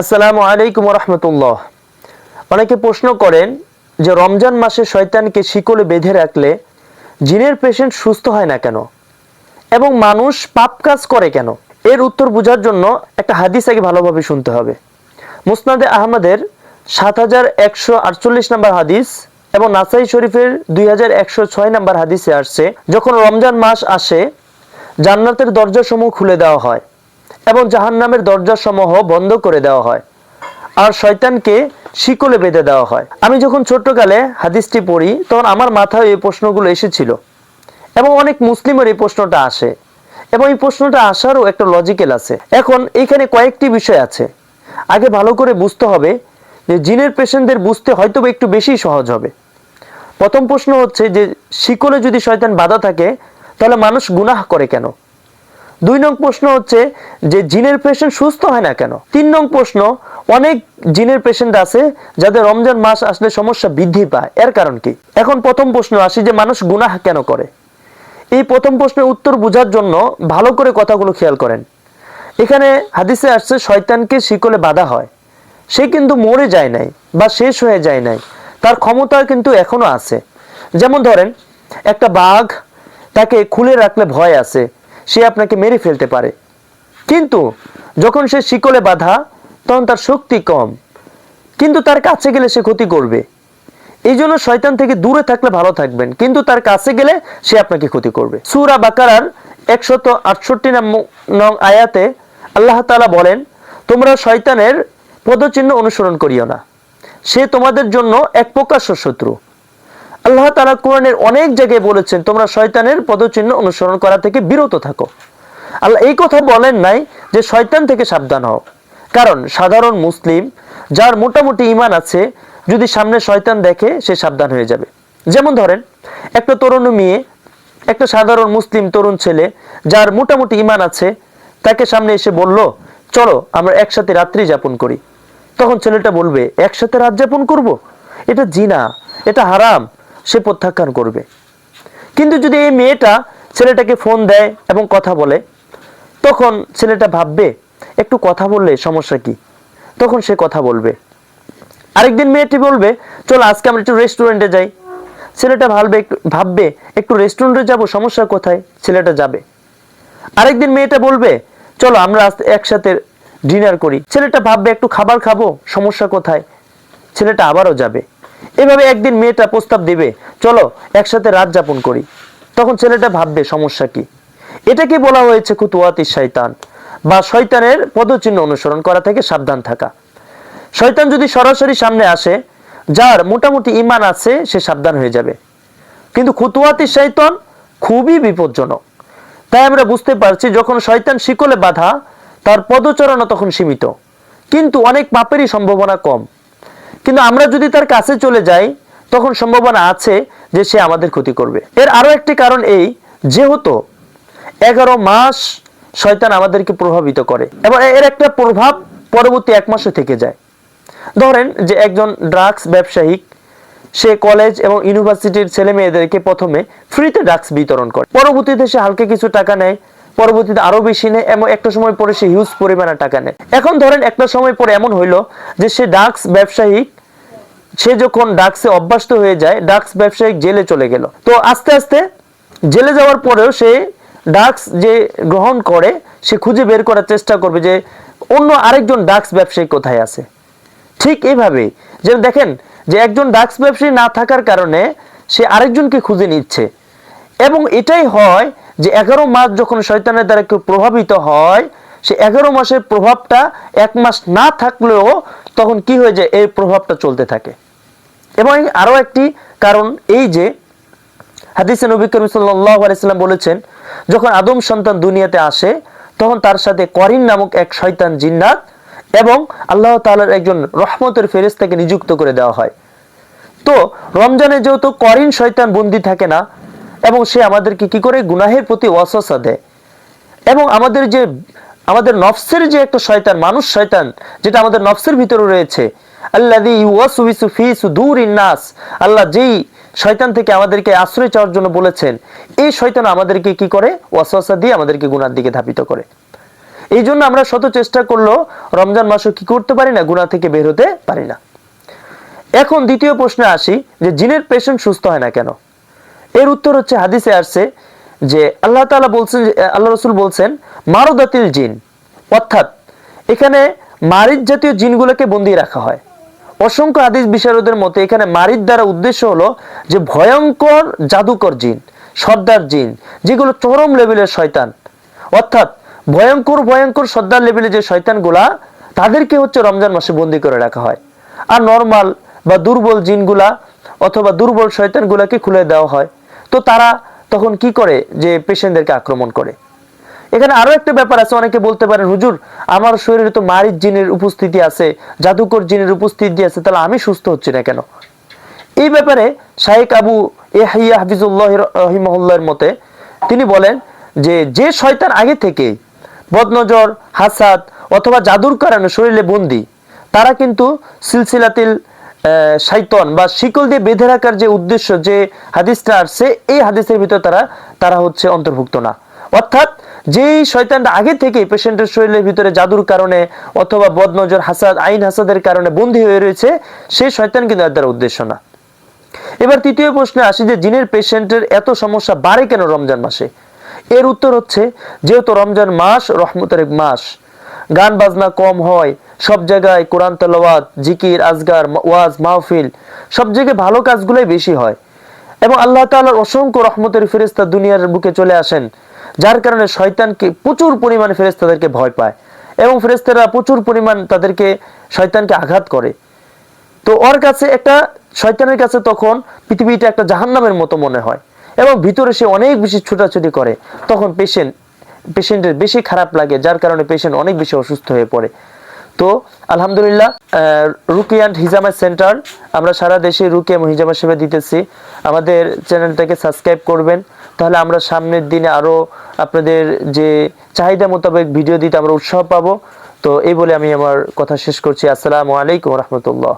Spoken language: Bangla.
আসসালামু আলাইকুম রহমতুল্লাহ অনেকে প্রশ্ন করেন যে রমজান মাসে শয়তানকে শিকলে বেঁধে রাখলে জিনের পেশেন্ট সুস্থ হয় না কেন? এবং মানুষ পাপ কাজ করে কেন? এর উত্তর বোঝার জন্য একটা হাদিস আগে ভালোভাবে শুনতে হবে। মুসনাদে আহমদের সাত হাজার একশো আটচল্লিশ নম্বর হাদিস এবং নাসাই শরীফের দুই হাজার একশো ছয় নম্বর হাদিসে আসছে, যখন রমজান মাস আসে, জান্নাতের দরজাসমূহ খুলে দেওয়া হয়। এবং জাহান্নামের দরজাসমূহ বন্ধ করে দেওয়া হয়। আর শয়তানকে শিকলে বেঁধে দেওয়া হয়। আমি যখন ছোট্টকালে হাদিসটি পড়ি, তখন আমার মাথায় এই প্রশ্নগুলো এসেছিল। এবং অনেক মুসলিমের এই প্রশ্নটা আসে। এবং এই প্রশ্নটা আসারও একটা লজিক্যাল আছে। এখন এখানে কয়েকটি বিষয় আছে। আগে ভালো করে বুঝতে হবে যে জিনের পেশেন্টদের বুঝতে হয়তো একটু বেশি সহজ হবে। প্রথম প্রশ্ন হচ্ছে যে শিকলে যদি শয়তান বাধা থাকে, তাহলে মানুষ গুনাহ করে কেন? দুই নং প্রশ্ন হচ্ছে যে জিনের পেশেন্ট সুস্থ হয় না কেন? তিন নং প্রশ্ন, অনেক জিনের পেশেন্ট আছে যাদের রমজান মাস আসলে সমস্যা বৃদ্ধি পায়। এর কারণ কি? এখন প্রথম প্রশ্ন আসি যে মানুষ গুনাহ কেন করে? এই প্রথম প্রশ্নের উত্তর বোঝার জন্য ভালো করে কথাগুলো খেয়াল করেন। এখানে হাদিসে আসছে, শয়তানকে শিকলে বাধা হয়। সে কিন্তু মরে যায় নাই বা শেষ হয়ে যায় নাই। তার ক্ষমতা কিন্তু এখনও আছে। যেমন ধরেন, একটা বাঘ তাকে খুলে রাখলে ভয় আছে। সে আপনাকে মেরে ফেলতে পারে। কিন্তু যখন সে শিকলে বাধা, তখন তার শক্তি কম। কিন্তু তার কাছে গেলে সে ক্ষতি করবে। এই জন্য শয়তান থেকে দূরে থাকলে ভালো থাকবেন। কিন্তু তার কাছে গেলে সে আপনাকে ক্ষতি করবে। সুরা বাকারার একশত আটষট্টি নং আয়াতে আল্লাহ তালা বলেন, তোমরা শয়তানের পদচিহ্ন অনুসরণ করিও না। সে তোমাদের জন্য এক প্রকাশ্য শত্রু। আল্লাহ তাআলা কোরআনের অনেক জায়গায় বলেছেন, তোমরা শয়তানের পদচিহ্ন অনুসরণ করা থেকে বিরত থাকো। আল্লাহ এই কথা বলেন নাই যে শয়তান থেকে সাবধান হও। কারণ সাধারণ মুসলিম যার মোটামুটি ইমান আছে, যদি সামনে শয়তান দেখে, সে সাবধান হয়ে যাবে। যেমন ধরেন, একটা তরুণ মেয়ে, একটা সাধারণ মুসলিম তরুণ ছেলে যার মোটামুটি ইমান আছে, তাকে সামনে এসে বলল, চলো, আমরা একসাথে রাত্রি যাপন করি। তখন ছেলেটা বলবে, একসাথে রাত যাপন করব? এটা জিনা, এটা হারাম। সে প্রত্যাখ্যান করবে। কিন্তু যদি এই মেয়েটা ছেলেটাকে ফোন দেয় এবং কথা বলে, তখন ছেলেটা ভাববে, একটু কথা বললে সমস্যা কি? তখন সে কথা বলবে। আরেকদিন মেয়েটি বলবে, চলো, আজকে আমরা একটু রেস্টুরেন্টে যাই। ছেলেটা ভাববে একটু ভাববে, একটু রেস্টুরেন্টে যাব, সমস্যা কোথায়? ছেলেটা যাবে। আরেকদিন মেয়েটা বলবে, চলো, আমরা একসাথে ডিনার করি। ছেলেটা ভাববে, একটু খাবার খাব, সমস্যা কোথায়? ছেলেটা আবারও যাবে। এভাবে একদিন মেয়েটা প্রস্তাব দিবে, চলো একসাথে রাত যাপন করি। তখন ছেলেটা ভাববে, সমস্যা কি? এটাকে বলা হয়েছে কুতুয়াতি শয়তান বা শয়তানের পদচিহ্ন অনুসরণ করা থেকে সাবধান থাকা। শয়তান যদি সরাসরি সামনে আসে, যার মোটামুটি ইমান আছে, সে সাবধান হয়ে যাবে। কিন্তু খুতুয়াতি শৈতন খুবই বিপজ্জনক। তাই আমরা বুঝতে পারছি, যখন শয়তান শিকলে বাধা, তার পদচারণা তখন সীমিত। কিন্তু অনেক পাপেরই সম্ভাবনা কম। কিন্তু আমরা যদি তার কাছে চলে যাই, তখন সম্ভাবনা আছে যে সে আমাদের ক্ষতি করবে। এর আরও একটি কারণ এই, যেহেতু এগারো মাস শয়তান আমাদেরকে প্রভাবিত করে এবং এর একটা প্রভাব পরবর্তী এক মাসে থেকে যায়। ধরেন যে একজন ড্রাগস ব্যবসায়িক সে কলেজ এবং ইউনিভার্সিটির ছেলে মেয়েদেরকে প্রথমে ফ্রিতে ড্রাগস বিতরণ করে। পরবর্তীতে সে হালকা কিছু টাকা নেয় পরবর্তীতে আরও বেশি নেয় এবং একটা সময় পরে সে হিউজ পরিমাণে টাকা নেয়। এখন ধরেন একটা সময় পরে এমন হইল যে সে ড্রাগস ব্যবসায়িক সে যখন ডাক্সে অভ্যস্ত হয়ে যায় ডাক্স ব্যবসায়িক জেলে চলে গেল। তো আস্তে আস্তে জেলে যাওয়ার পরেও সে ডাক্স যে গ্রহণ করে, সে খুঁজে বের করার চেষ্টা করবে যে অন্য আরেকজন ডাক্স ব্যবসায়ী কোথায় আছে। ঠিক এইভাবেই যে দেখেন যে একজন ডাক্স ব্যবসায়ী না থাকার কারণে সে আরেকজনকে খুঁজে নিচ্ছে। এবং এটাই হয় যে এগারো মাস যখন শয়তানের দ্বারা কেউ প্রভাবিত হয়, সে এগারো মাসের প্রভাবটা এক মাস না থাকলেও তখন কি হয়ে যায়? এই প্রভাবটা চলতে থাকে। এবং আরও একটি কারণ এই যে, হাদিসে নবী করিম সাল্লাল্লাহু আলাইহি সাল্লাম বলেছেন, যখন আদম সন্তান দুনিয়াতে আসে, তখন তার সাথে করিন নামক এক শয়তান জিন্নাত এবং আল্লাহ তাআলার একজন রহমতের ফেরেশতাকে নিযুক্ত করে দেওয়া হয়। তো রমজানে যেহেতু করিন শয়তান বন্দি থাকে না এবং সে আমাদেরকে কি করে? গুনাহের প্রতি ওয়াসওয়াসা দেয়। এবং আমাদের যে, আমাদের নফসের যে একটা শয়তান, মানুষ শয়তান, যেটা আমাদের নফসের ভিতরে রয়েছে নাস, আল্লাহ যেই শয়তান থেকে আমাদেরকে আশ্রয় চাওয়ার জন্য বলেছেন, এই শয়তান আমাদেরকে কি করে? ওয়াসওয়াসা দিয়ে আমাদেরকে গুনার দিকে ধাপিত করে। এই জন্য আমরা শত চেষ্টা করলেও রমজান মাসও কি করতে পারি না গুণা থেকে বের হতে পারি না। এখন দ্বিতীয় প্রশ্নে আসি যে, জিনের পেশেন্ট সুস্থ হয় না কেন? এর উত্তর হচ্ছে হাদিসে আসছে যে আল্লাহ তাআলা বলছেন আল্লাহ রসুল বলছেন, মারুদাতিল জিন অর্থাৎ এখানে মারিদ জাতীয় জিনগুলোকে বন্দি রাখা হয়। অসংখ্য হাদিস বিশারদের মতে এখানে মারিদ দ্বারা উদ্দেশ্য হলো যে ভয়ঙ্কর, জাদুকর জিন, সর্দার জিন, যেগুলো চরম লেভেলের শয়তান। অর্থাৎ ভয়ঙ্কর ভয়ঙ্কর, সর্দার লেভেলের যে শয়তানগুলা, তাদেরকে হচ্ছে রমজান মাসে বন্দি করে রাখা হয়। আর নর্মাল বা দুর্বল জিনগুলা অথবা দুর্বল শয়তানগুলাকে খুলে দেওয়া হয়। তো তারা তখন কি করে? যে পেশেন্টদেরকে আক্রমণ করে। এখানে আরও একটা ব্যাপার আছে, অনেকে বলতে পারেন, হুজুর, আমার শরীরে তো মারিদ জিনের উপস্থিতি আছে, জাদুকর জিনের উপস্থিতি আছে, তাহলে আমি সুস্থ হচ্ছি না কেন? এই ব্যাপারে শাহেক আবু এহাইয়া হাফিজুল্লাহ রহিমহল্লার মতে তিনি বলেন যে যে শয়তান আগে থেকেই বদনজর, হাসাদ অথবা জাদুর কারণে শরীরে বন্দি, তারা কিন্তু সিলসিলাতিল শাইতন বা শিকল দিয়ে বেঁধে রাখার যে উদ্দেশ্য যে হাদিসটা আসছে, এই হাদিসের ভিতর তারা তারা হচ্ছে অন্তর্ভুক্ত না। অর্থাৎ যেই শয়তানটা আগে থেকে পেশেন্টের শরীরের ভিতরে জাদুর কারণে অথবা বদনজর, হাসাদ, আইন হাসাদের কারণে বন্দী হয়ে রয়েছে, সেই শয়তান কিন্তু তার উদ্দেশ্য না। এবার তৃতীয় প্রশ্নে আসি যে জিনের পেশেন্টের এত সমস্যা বাড়ে কেন রমজান মাসে? এর উত্তর হচ্ছে, যেহেতু রমজান মাস রহমতের মাস গান বাজনা কম হয়, সব জায়গায় কোরআন তেলাওয়াত, জিকির, আজগার ওয়াজ, মাহফিল, সব জায়গায় ভালো কাজগুলোই বেশি হয়। এবং আল্লাহ তাআলার অসংখ্য রহমতের ফেরেস্তা দুনিয়ার বুকে চলে আসেন, যার কারণে শয়তানকে প্রচুর পরিমাণে ফেরেস্তাদেরকে ভয় পায় এবং ফেরেস্তারা প্রচুর পরিমাণ তাদেরকে শয়তানকে আঘাত করে। তো ওর কাছে একটা, শয়তানের কাছে তখন পৃথিবীটা একটা জাহান্নামের মতো মনে হয় এবং ভিতরে সে অনেক বেশি ছুটাছুটি করে। তখন পেশেন্ট পেশেন্টের বেশি খারাপ লাগে, যার কারণে পেশেন্ট অনেক বেশি অসুস্থ হয়ে পড়ে। তো, আলহামদুলিল্লাহ রুকি অ্যান্ড হিজামা সেন্টার, আমরা সারা দেশে রুকি এবং হিজামা সেবা দিতেছি। আমাদের চ্যানেলটাকে সাবস্ক্রাইব করবেন, তাহলে আমরা সামনের দিনে আরও আপনাদের যে চাহিদা মোতাবেক ভিডিও দিতে আমরা উৎসাহ পাবো। তো, এই বলে আমি আমার কথা শেষ করছি। আসসালামু আলাইকুম রহমতুল্লাহ।